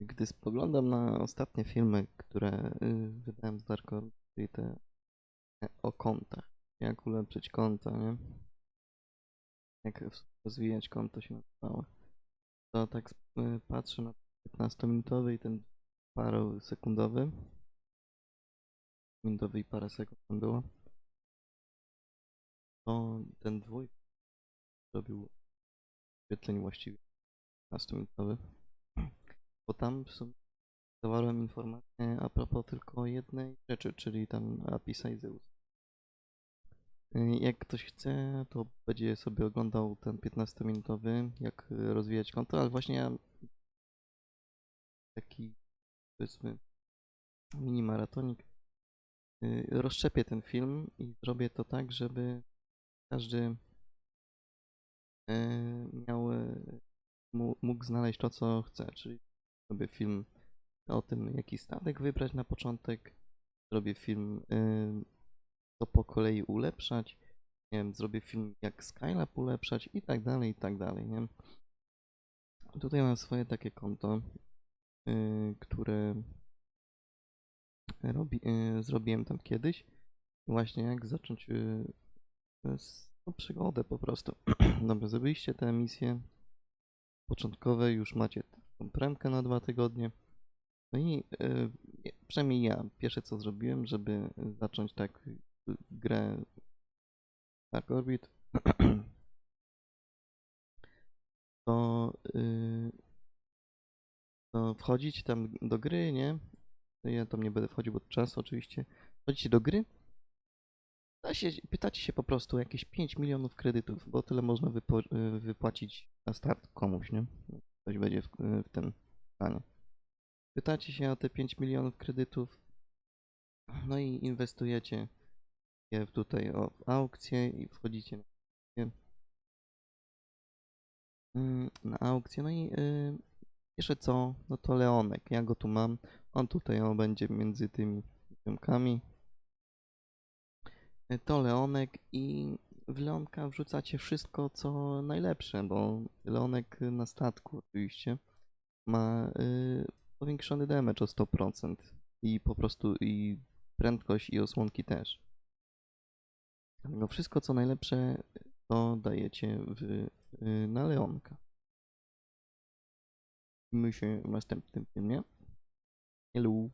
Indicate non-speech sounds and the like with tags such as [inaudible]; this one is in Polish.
Gdy spoglądam na ostatnie filmy, które y, wydałem z Darko, czyli te e, o kontach, jak ulepszyć konta, nie? Jak rozwijać konto się nazywało, to tak y, patrzę na 15-minutowy i ten parosekundowy, minutowy i parę sekund tam było, to ten dwój zrobił wyświetleń właściwie 15-minutowy, bo tam w sumie zawarłem informację a propos tylko jednej rzeczy, czyli tam Apisa i Zeus. Y, Jak ktoś chce, to będzie sobie oglądał ten 15-minutowy, jak rozwijać konto, ale właśnie taki, powiedzmy, mini maratonik, y, rozszczepię ten film i zrobię to tak, żeby każdy y, miał, mógł znaleźć to, co chce, czyli zrobię film o tym, jaki statek wybrać na początek, zrobię film, y, to po kolei ulepszać, nie wiem, zrobię film, jak Skylab ulepszać i tak dalej, i tak dalej, nie? Tutaj mam swoje takie konto, y, które robi, y, zrobiłem tam kiedyś. Właśnie jak zacząć y, z, no, przygodę po prostu. [clears throat] Dobra, zrobiliście te misje początkowe, już macie premkę na dwa tygodnie. No i y, przynajmniej ja, pierwsze co zrobiłem, żeby zacząć tak y, grę Dark Orbit, [clears throat] to, y, to wchodzić tam do gry, nie? Ja tam nie będę wchodził, bo czas oczywiście. Wchodzicie do gry, się, pytacie się po prostu jakieś 5 milionów kredytów, bo tyle można wypo, y, wypłacić na start komuś, nie? Ktoś będzie w, w tym stanie. Pytacie się o te 5 milionów kredytów, no i inwestujecie je w tutaj o, w aukcję i wchodzicie na aukcję. Mm, na aukcję, no i y, jeszcze co, no to Leonek, ja go tu mam, on tutaj on będzie między tymi ziomkami. Y, To Leonek i w Leonka wrzucacie wszystko co najlepsze, bo Leonek na statku oczywiście ma y, powiększony damage o 100% i po prostu i prędkość i osłonki też. Dlatego wszystko co najlepsze to dajecie w, y, na Leonka. Widzimy się w następnym filmie. Hello.